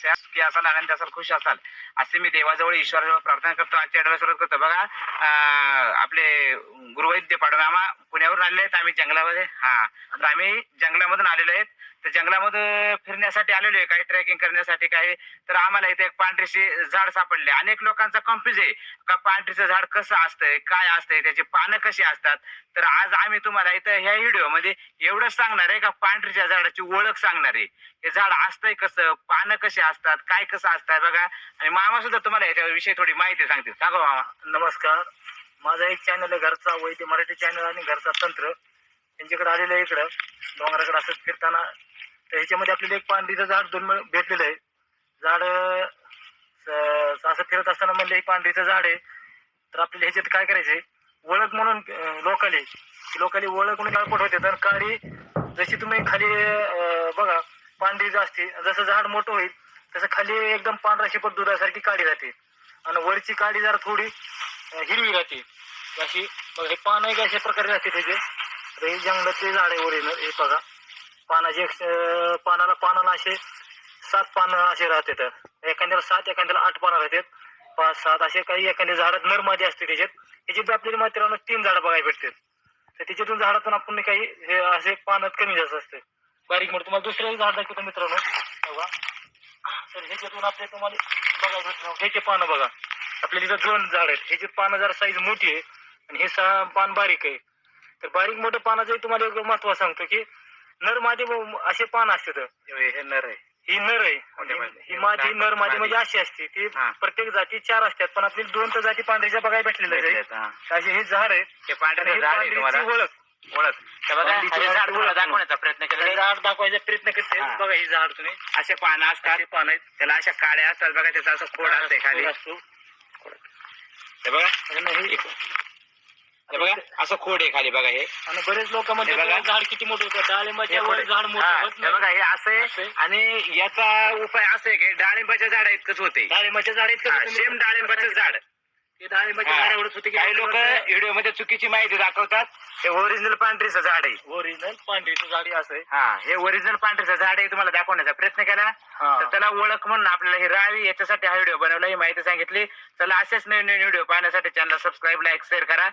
अशा सुखी असाल आनंदी असाल खुश असाल. असे मी देवाजवळ ईश्वराजवळ प्रार्थना करतो. आजच्या आठवड्याला सुरुवात करतो. बघा आपले गुरुवैद्य पाडोनामा पुण्यावरून आलेले आहेत. आम्ही जंगलामध्ये हा तर आम्ही जंगलामधून आलेलो आहेत. तर जंगलामध्ये फिरण्यासाठी आलेलो आहे काही ट्रेकिंग करण्यासाठी काही. तर आम्हाला इथे एक पांढरीशी झाड सापडले. अनेक लोकांचा कन्फ्युज आहे का पांढरीचं झाड कसं असतंय काय असतंय त्याची पानं कशी असतात? तर आज आम्ही तुम्हाला इथं ह्या व्हिडिओमध्ये एवढंच सांगणार आहे का पांढरीच्या झाडाची ओळख सांगणार आहे. हे झाड असतंय कसं पानं कशी असतात काय कसं असतात बघा. आणि मामा सुद्धा तुम्हाला याच्याविषयी थोडी माहिती सांगतील. सांगा मामा. नमस्कार. माझा एक चॅनल आहे घरचा वैद्य मराठी चॅनल आणि घरचा तंत्र. त्यांच्याकडे आलेलं आहे इकडं. डोंगराकडे असं फिरताना तर ह्याच्यामध्ये आपल्याला एक पांढरीचं झाड दोन भेटलेलं आहे. झाड असं फिरत असताना म्हणलं हे पांढरीचं झाड आहे. तर आपल्याला ह्याच्यात काय करायचंय? ओळख म्हणून लोकली लोकली ओळख म्हणून काळपट होते? तर काळी जशी तुम्ही खाली बघा पांढरी असते जसं झाड मोठं होईल तसं खाली एकदम पांढरा शिपट दुधासारखी काळी राहते आणि वरची काळी जरा थोडी हिरवी राहते. अशी बघा हे पान एक अशा प्रकारे राहते त्याचे. तर हे जंगलातले झाड आहे ओरिजिनल हे बघा. पानाचे पानाला पानाला असे सात पानं असे राहतात. एखाद्याला सात एखाद्याला आठ पानं राहतात. पाच सात असे काही एखाद्या झाडात नर मादी असते त्याच्यात. त्याची आपल्याला मात्र तीन झाडं बघायला भेटतात. तर त्याच्यातून झाडातून आपण काही हे असे पानात कमी जास्त असते. बारीक म्हणून तुम्हाला दुसरं झाड दाखवतो मित्रांनो. बघा. तर ह्याच्यातून आपल्या तुम्हाला बघा भेटतो. ह्याचे पानं बघा. आपल्या तिथं दोन झाड आहेत. ह्याची पानं जरा साईज मोठी आहे आणि हे सहा पान बारीक आहे. तर बारीक मोठं पानाचं तुम्हाला एक महत्त्व सांगतो की नर मादी असे पान असतात. हे नर आहे. ही नर आहे. ही- मादी नर मादी म्हणजे अशी असते. ती हा. प्रत्येक जाती चार असतात पण आपली दोन तर जाती पांढरीच्या बघायला भेटलेल्या भेटलेत, हा. असे हे झाड आहे. हे आणि पांढरं ही झाड आहे तुम्हाला. पांढरीची ओळख. ओळख. तर बघा पांढरीची हे ओळख झाड तुम्हाला ओळख दाखवण्याचा प्रयत्न केला झाड दाखवायचा प्रयत्न करते. हा. बघा ही झाड तुम्ही. असे पानं असतात. अशी पान आहेत. त्याला अशा काड्या असतात. बघा त्याचा असं खोड असते खाली. खोड असतो. हे बघा. आणि हे- हे बघा असं खोड आहे खाली बघा हे. आणि बरेच लोक म्हणतात हे बघा. "हे झाड किती मोठं होतं? डाळिंबाच्या हे वर खोड झाड. मोठं हा, होत हे नाही. बघा हे असं असं आहे. आहे. आणि याचा उपाय असं आहे की डाळिंबाच्या झाड इतकंच होते. डाळिंबाच्या झाड इतकं सेम डाळिंबाचं झाड. ते डाळिंबाच्या हा. झाडावरच होते काही लोक व्हिडिओमध्ये चुकीची माहिती दाखवतात. हे ओरिजिनल पांढरीचं झाड आहे. ओरिजिनल पांढरीचं झाड हे असं आहे. हा हे ओरिजिनल पांढरीचं झाड आहे. तुम्हाला दाखवण्याचा प्रयत्न केला. हा. तर त्याला ओळख म्हणून आपल्याला ही राहावी. याच्यासाठी हा व्हिडिओ बनवला ही माहिती सांगितली. चला असेच नवीन नवीन व्हिडिओ पाहण्यासाठी चॅनल सबस्क्राईब लाईक शेअर करा.